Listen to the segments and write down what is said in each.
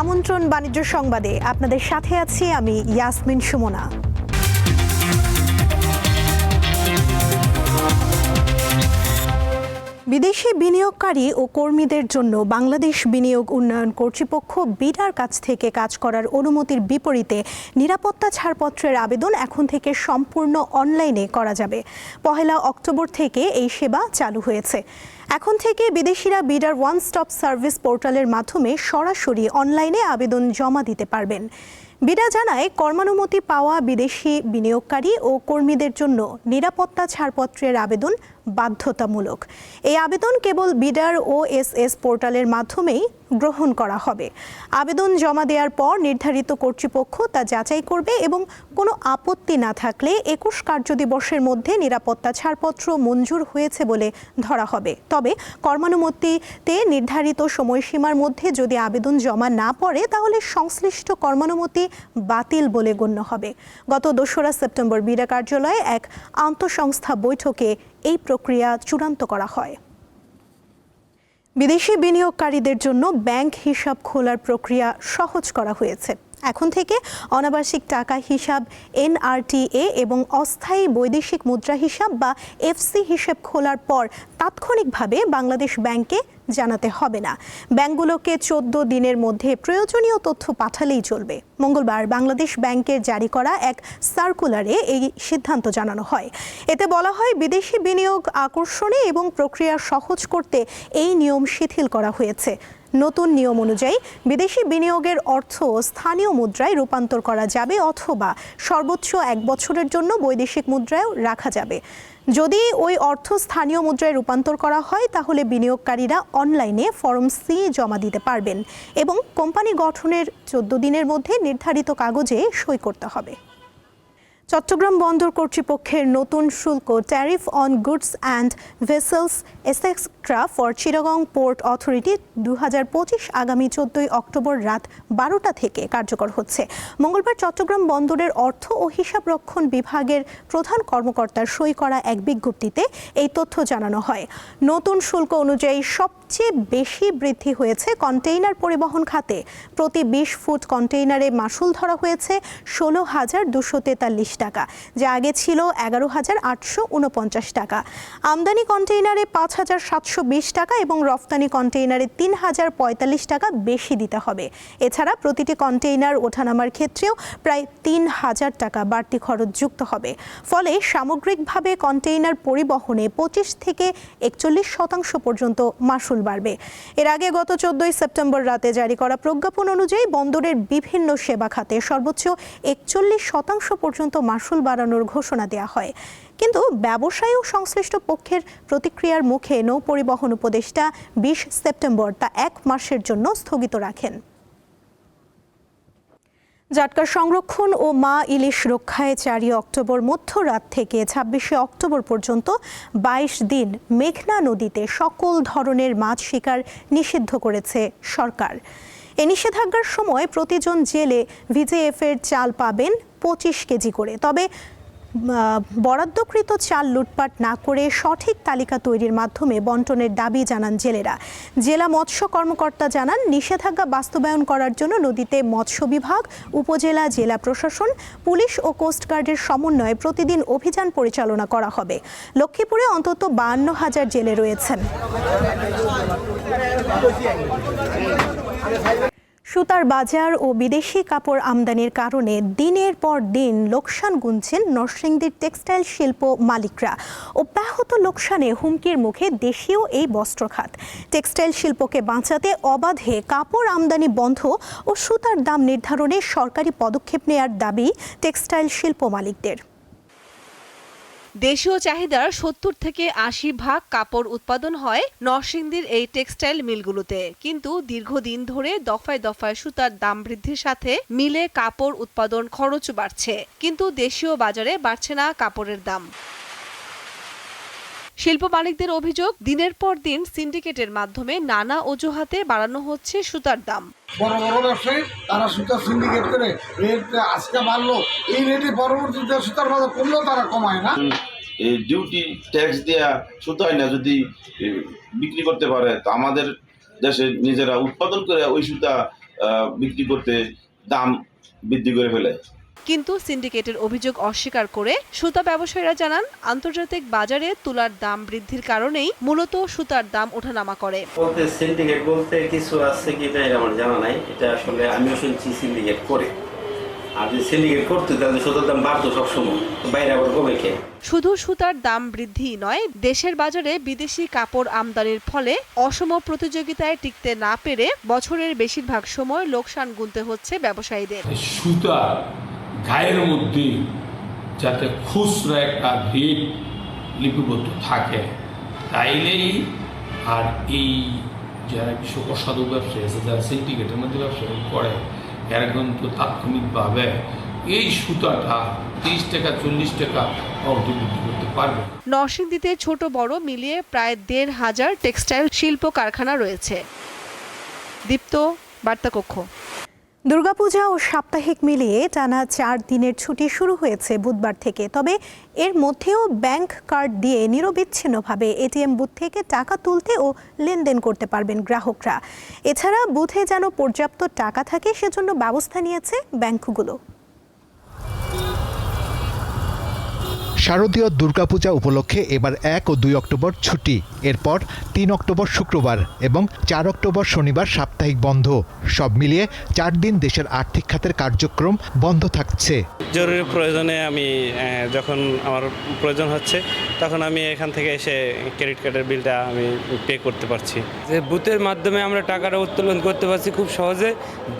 আমন্ত্রণ বাণিজ্য সংবাদে। আপনাদের সাথে আছি আমি ইয়াসমিন সুমনা। বিদেশি বিনিয়োগকারী ও কর্মীদের জন্য বাংলাদেশ বিনিয়োগ উন্নয়ন কর্তৃপক্ষ বিডার কাছ থেকে কাজ করার অনুমতির বিপরীতে নিরাপত্তা ছাড়পত্রের আবেদন এখন থেকে সম্পূর্ণ অনলাইনে করা যাবে। পহেলা অক্টোবর থেকে এই সেবা চালু হয়েছে। এখন থেকে বিদেশিরা বিডার ওয়ান স্টপ সার্ভিস পোর্টালের মাধ্যমে সরাসরি অনলাইনে আবেদন জমা দিতে পারবেন। বিডা জানায় কর্মানুমতি পাওয়া বিদেশি বিনিয়োগকারী ও কর্মীদের জন্য নিরাপত্তা ছাড়পত্রের আবেদন বাধ্যতামূলক। এই আবেদন কেবল বিডার ও এস এস পোর্টালের মাধ্যমেই গ্রহণ করা হবে। আবেদন জমা দেওয়ার পর নির্ধারিত কর্তৃপক্ষ তা যাচাই করবে এবং কোনো আপত্তি না থাকলে একুশ কার্যদিবসের মধ্যে নিরাপত্তা ছাড়পত্র মঞ্জুর হয়েছে বলে ধরা হবে। তবে কর্মানুমতিতে নির্ধারিত সময়সীমার মধ্যে যদি আবেদন জমা না পড়ে, তাহলে সংশ্লিষ্ট কর্মানুমতি বাতিল বলে গণ্য হবে। গত দোসরা সেপ্টেম্বর বিডা কার্যালয়ে এক আন্তঃসংস্থা বৈঠকে এই প্রক্রিয়া চূড়ান্ত করা হয়। বিদেশি বিনিয়োগকারীদের জন্য ব্যাংক হিসাব খোলার প্রক্রিয়া সহজ করা হয়েছে। এখন থেকে অনাবাসিক টাকা হিসাব, এনআরটিএ এবং অস্থায়ী বৈদেশিক মুদ্রা হিসাব বা এফসি হিসাব খোলার পর তাৎক্ষণিকভাবে বাংলাদেশ ব্যাংকে জানাতে হবে না। ব্যাংকগুলোকে চোদ্দ দিনের মধ্যে প্রয়োজনীয় তথ্য পাঠালেই চলবে। মঙ্গলবার বাংলাদেশ ব্যাংকের জারি করা এক সার্কুলারে এই সিদ্ধান্ত জানানো হয়। এতে বলা হয়, বিদেশি বিনিয়োগ আকর্ষণে এবং প্রক্রিয়া সহজ করতে এই নিয়ম শিথিল করা হয়েছে। নতুন নিয়ম অনুযায়ী, বিদেশি বিনিয়োগের অর্থ স্থানীয় মুদ্রায় রূপান্তর করা যাবে অথবা সর্বোচ্চ এক বছরের জন্য বৈদেশিক মুদ্রায়ও রাখা যাবে। যদি ওই অর্থ স্থানীয় মুদ্রায় রূপান্তর করা হয়, তাহলে বিনিয়োগকারীরা অনলাইনে ফর্ম সি জমা দিতে পারবেন এবং কোম্পানি গঠনের চোদ্দ দিনের মধ্যে নির্ধারিত কাগজে সই করতে হবে। চট্টগ্রাম বন্দর কর্তৃপক্ষের নতুন শুল্ক, tariff on goods and vessels এসেক্সট্রা for Chittagong port authority দু হাজার পঁচিশ আগামী চোদ্দই অক্টোবর রাত বারোটা থেকে কার্যকর হচ্ছে। মঙ্গলবার চট্টগ্রাম বন্দরের অর্থ ও হিসাবরক্ষণ বিভাগের প্রধান কর্মকর্তার সই করা এক বিজ্ঞপ্তিতে এই তথ্য জানানো হয়। নতুন শুল্ক অনুযায়ী সবচেয়ে বেশি বৃদ্ধি হয়েছে কন্টেইনার পরিবহন খাতে। প্রতি বিশ ফুট কন্টেইনারে মাসুল ধরা হয়েছে ষোলো হাজার দুশো তেতাল্লিশ টাকা, যা আগে ছিল এগারো হাজার আটশো উনপঞ্চাশ টাকা। আমদানি কন্টেইনারে পাঁচ হাজার সাতশো বিশ টাকা এবং রফতানি কন্টেইনারে তিন হাজার পঁয়তাল্লিশ টাকা বেশি দিতে হবে। এছাড়া প্রতিটি কন্টেইনার ওঠানামার ক্ষেত্রেও প্রায় তিন হাজার টাকা বাড়তি খরচ যুক্ত হবে। ফলে সামগ্রিকভাবে কন্টেইনার পরিবহনে পঁচিশ থেকে একচল্লিশ শতাংশ পর্যন্ত মাসুল বাড়বে। এর আগে গত চোদ্দই সেপ্টেম্বর রাতে জারি করা প্রজ্ঞাপন অনুযায়ী বন্দরের বিভিন্ন সেবা খাতে সর্বোচ্চ একচল্লিশ শতাংশ পর্যন্ত মাসুল বাড়ানোর ঘোষণা দেওয়া হয়। কিন্তু ব্যবসায়ী ও সংশ্লিষ্ট পক্ষের প্রতিক্রিয়ার মুখে নৌ পরিবহন উপদেষ্টা বিশ সেপ্টেম্বর তা এক মাসের জন্য স্থগিত রাখেন। জাটকার সংরক্ষণ ও মা ইলিশ রক্ষায় চারই অক্টোবর মধ্যরাত থেকে ছাব্বিশে অক্টোবর পর্যন্ত বাইশ দিন মেঘনা নদীতে সকল ধরনের মাছ শিকার নিষিদ্ধ করেছে সরকার। এ নিষেধাজ্ঞার সময় প্রতিজন জেলে ভিজেএফের চাল পাবেন পঁচিশ কেজি করে। তবে বরাদ্দকৃত চাল লুটপাট না করে সঠিক তালিকা তৈরির মাধ্যমে বন্টনের দাবি জানান জেলেরা। জেলা মৎস্য কর্মকর্তা জানান, নিষেধাজ্ঞা বাস্তবায়ন করার জন্য নদীতে মৎস্য বিভাগ, উপজেলা, জেলা প্রশাসন, পুলিশ ও কোস্টগার্ডের সমন্বয়ে প্রতিদিন অভিযান পরিচালনা করা হবে। লক্ষ্মীপুরে অন্তত বান্ন হাজার জেলে রয়েছেন। সুতার বাজার ও বিদেশি কাপড় আমদানির কারণে দিনের পর দিন লোকসান গুনছেন নরসিংদীর টেক্সটাইল শিল্প মালিকরা। অব্যাহত লোকসানে হুমকির মুখে দেশীয় এই বস্ত্র খাত টেক্সটাইল শিল্পকে বাঁচাতে অবাধে কাপড় আমদানি বন্ধ ও সুতার দাম নির্ধারণে সরকারি পদক্ষেপ নেয়ার দাবি টেক্সটাইল শিল্প মালিকদের। দেশীয় চাহিদার সত্তর থেকে আশি ভাগ কাপড় উৎপাদন হয় নরসিংদীর এই টেক্সটাইল মিলগুলোতে। কিন্তু দীর্ঘদিন ধরে দফায় দফায় সুতার দাম বৃদ্ধির সাথে মিলে কাপড় উৎপাদন খরচ বাড়ছে। কিন্তু দেশীয় বাজারে বাড়ছে না কাপড়ের দাম। শিল্প মালিকদের অভিযোগ দিনের পর দিন সিন্ডিকেটের মাধ্যমে নানা অজুহাতে বাড়ানো হচ্ছে সুতার দাম। বড় বড় ব্যবসায়ী তারা সুতা সিন্ডিকেট করে রেট আজকে বাড়লো এই রেটে পরবর্তীতে সুতার বাজার কমলেও তারা কমায় না। এই ডিউটি ট্যাক্স দেওয়া সুতায় না যদি বিক্রি করতে পারে তো আমাদের দেশে নিজেরা উৎপাদন করে ওই সুতা বিক্রি করতে দাম বৃদ্ধি করে ফেলে। কিন্তু সিন্ডিকেটের অভিযোগ অস্বীকার করে সুতা ব্যবসায়ীরা জানান আন্তর্জাতিক বাজারে তুলার দাম বৃদ্ধির কারণেই মূলত সুতার দাম ওঠানামা করে। বলতে সিন্ডিকেট বলতে কিছু আছে কি না এটা আমার জানা নাই। এটা আসলে আমিও শুনছি সিন্ডিকেট করে। আর যদি সিন্ডিকেট করতে তাহলে সুতার দাম বাড়তো সবসময়। বাইরে আবার কমে খেয়ে শুধু সুতার দাম বৃদ্ধি নয় দেশের বাজারে বিদেশি কাপড় আমদানির ফলে অসম প্রতিযোগিতায় টিকতে না পেরে বছরের বেশিরভাগ সময় লোকসান গুনতে হচ্ছে ব্যবসায়ীদের। সুতা গায়ের মধ্যে যাতে খুচরা একটা রেট লিপিবদ্ধ থাকে, তাইলেই আর এই যারা কিছু অসাধু ব্যবসায়ী আছে, যারা সিন্ডিকেটের মধ্যে ব্যবসা করে, এরা কিন্তু তাৎক্ষণিকভাবে এই সুতাটা তিরিশ টাকা, চল্লিশ টাকা অর্ধ বৃদ্ধি করতে পারবে। নরসিংদীতে ছোট বড় মিলিয়ে প্রায় দেড় হাজার টেক্সটাইল শিল্প কারখানা রয়েছে। দীপ্ত, বার্তাকক্ষ। দুর্গাপূজা ও সাপ্তাহিক মিলিয়ে টানা চার দিনের ছুটি শুরু হয়েছে বুধবার থেকে। তবে এর মধ্যেও ব্যাংক কার্ড দিয়ে নিরবিচ্ছিন্নভাবে এটিএম বুথ থেকে টাকা তুলতে ও লেনদেন করতে পারবেন গ্রাহকরা। এছাড়া বুথে যেন পর্যাপ্ত টাকা থাকে, সেজন্য ব্যবস্থা নিয়েছে ব্যাংকগুলো। শারদীয় দুর্গাপূজা উপলক্ষে এবার এক ও দুই অক্টোবর ছুটি। এরপর তিন অক্টোবর শুক্রবার এবং চার অক্টোবর শনিবার সাপ্তাহিক বন্ধ। সব মিলিয়ে চার দিন দেশের আর্থিক খাতের কার্যক্রম বন্ধ থাকছে। জরুরি প্রয়োজনে আমি যখন আমার প্রয়োজন হচ্ছে তখন আমি এখান থেকে এসে ক্রেডিট কার্ডের বিলটা আমি পে করতে পারছি। যে বুথের মাধ্যমে আমরা টাকাটা উত্তোলন করতে পারছি খুব সহজে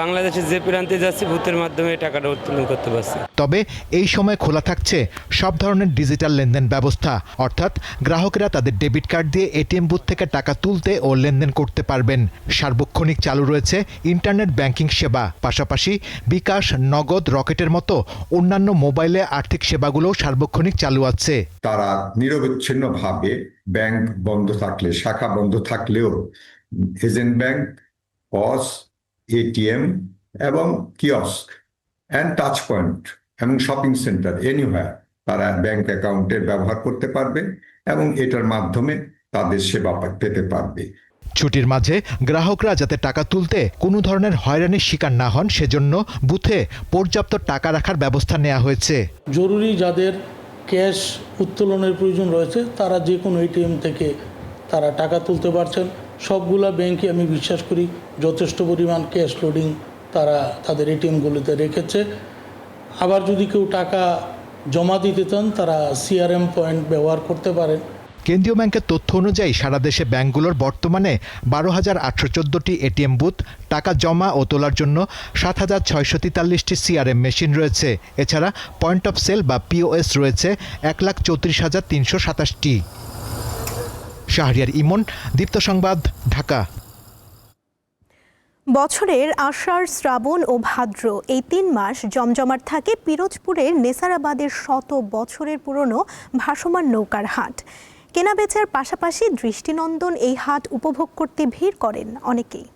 বাংলাদেশের যে প্রান্তে যাচ্ছি বুথের মাধ্যমে টাকাটা উত্তোলন করতে পারছি। তবে এই সময় খোলা থাকছে সব ধরনের ডিজিটাল লেনদেন ব্যবস্থা। অর্থাৎ গ্রাহকেরা তাদের ডেবিট কার্ড দিয়ে এটিএম বুথ থেকে টাকা তুলতে ও লেনদেন করতে পারবেন। সার্বক্ষণিক চালু রয়েছে ইন্টারনেট ব্যাংকিং সেবা। পাশাপাশি বিকাশ, নগদ, রকেটের মতো অন্যান্য মোবাইলে আর্থিক সেবাগুলোও সার্বক্ষণিক চালু আছে। তারা নিরবিচ্ছিন্নভাবে ব্যাংক বন্ধ থাকলে, শাখা বন্ধ থাকলেও এজেন্ট ব্যাংক, পস, এটিএম এবং কিয়স্ক, অ্যান্ড টাচ পয়েন্ট এবং শপিং সেন্টার, এনিওয়ার তারা ব্যাংক অ্যাকাউন্টের ব্যবহার করতে পারবে এবং এটার মাধ্যমে তাদের সেবা পেতে পারবে। ছুটির মাঝে গ্রাহকরা যাতে টাকা তুলতে কোনো ধরনের হয়রানির শিকার না হন সেজন্য বুথে পর্যাপ্ত টাকা রাখার ব্যবস্থা নেওয়া হয়েছে। জরুরি যাদের ক্যাশ উত্তোলনের প্রয়োজন রয়েছে তারা যে কোনো এটিএম থেকে তারা টাকা তুলতে পারছেন। সবগুলা ব্যাংকে আমি বিশ্বাস করি যথেষ্ট পরিমাণ ক্যাশ লোডিং তারা তাদের এটিএমগুলিতে রেখেছে। আবার যদি কেউ টাকা জমা দিতে চান, তারা সিআরএম পয়েন্ট ব্যবহার করতে পারেন। কেন্দ্রীয় ব্যাংকের তথ্য অনুযায়ী সারা দেশে ব্যাংকগুলোর বর্তমানে বারো হাজার আটশো চোদ্দোটি এটিএম বুথ টাকা জমা ও তোলার জন্য সাত হাজার ছয়শো তেতাল্লিশটি সিআরএম মেশিন রয়েছে। এছাড়া পয়েন্ট অফ সেল বা পিওএস রয়েছে এক লাখ চৌত্রিশ হাজার তিনশো সাতাশটি। শাহরিয়ার ইমন, দীপ্ত সংবাদ, ঢাকা। বছরের আষাঢ়, শ্রাবণ ও ভাদ্র এই তিন মাস জমজমাট থাকে পিরোজপুরের নেসারাবাদের শত বছরের পুরনো ভাসমান নৌকার হাট। কেনাবেচার পাশাপাশি দৃষ্টিনন্দন এই হাট উপভোগ করতে ভিড় করেন অনেকেই।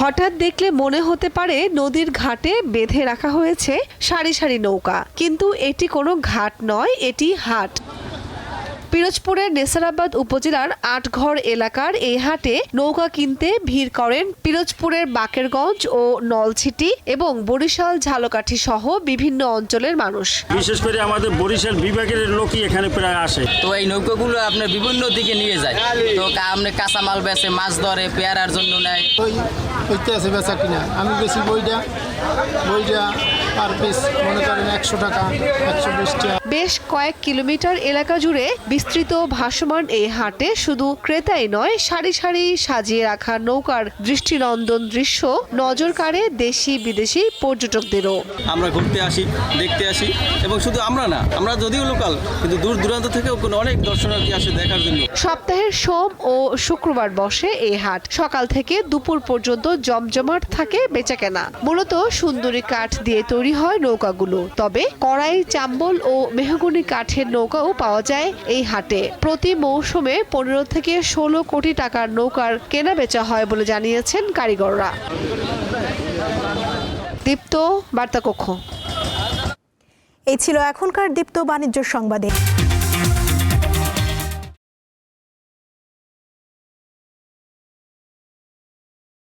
হঠাৎ দেখলে মনে হতে পারে নদীর ঘাটে বেঁধে রাখা হয়েছে সারি সারি নৌকা। কিন্তু এটি কোনো ঘাট নয়, এটি হাট। পিরোজপুরের নেসারাবাদ উপজেলার আটঘর এলাকার এই হাটে নৌকা কিনতে ভিড় করেন পিরোজপুরের বাকেরগঞ্জ ও নলছিটি এবং বরিশাল ঝালকাঠি সহ বিভিন্ন অঞ্চলের মানুষ। বিশেষ করে আমাদের বরিশাল বিভাগের লোকই এখানে প্রায় আসে। তো এই নৌকাগুলো আপনার বিভিন্ন দিকে নিয়ে যায়। তো আপনি কাঁচামাল বেচে মাছ ধরে পেয়ারার জন্য নেয়। ওই ঐতিহাসে বেচা কিনা। আমি বেশি বইটা। বইটা পার পিস মনে করেন একশো টাকা একশো বিশ টাকা বেশ কয়েক কিলোমিটার এলাকা জুড়ে বিস্তৃত ভাসমান এই হাটে শুধু ক্রেতাই নয় সারি সারি সাজিয়ে রাখা নৌকার দৃষ্টিনন্দন দৃশ্য নজর কাড়ে দেশি বিদেশি পর্যটকদেরও। আমরা ঘুরতে আসি দেখতে আসি এবং শুধু আমরা না আমরা যদিও লোকাল কিন্তু দূর দূরান্ত থেকেও অনেক দর্শনার্থী আসে দেখার জন্য। সপ্তাহের সোম ও শুক্রবার বসে এই হাট। সকাল থেকে দুপুর পর্যন্ত জমজমাট থাকে বেচাকেনা। মূলত সুন্দরী কাঠ দিয়ে তৈরি হয় নৌকাগুলো। তবে কড়াই, চাম্বল ও মেহগুনি কাঠের নৌকাও পাওয়া যায় এই হাটে। প্রতি মৌসুমে পনেরো থেকে ষোলো কোটি টাকার নৌকার কেনা বেচা হয় বলে জানিয়েছেন কারিগররা। দীপ্ত, বার্তাকক্ষ। এই ছিল এখনকার দীপ্ত বাণিজ্য সংবাদে।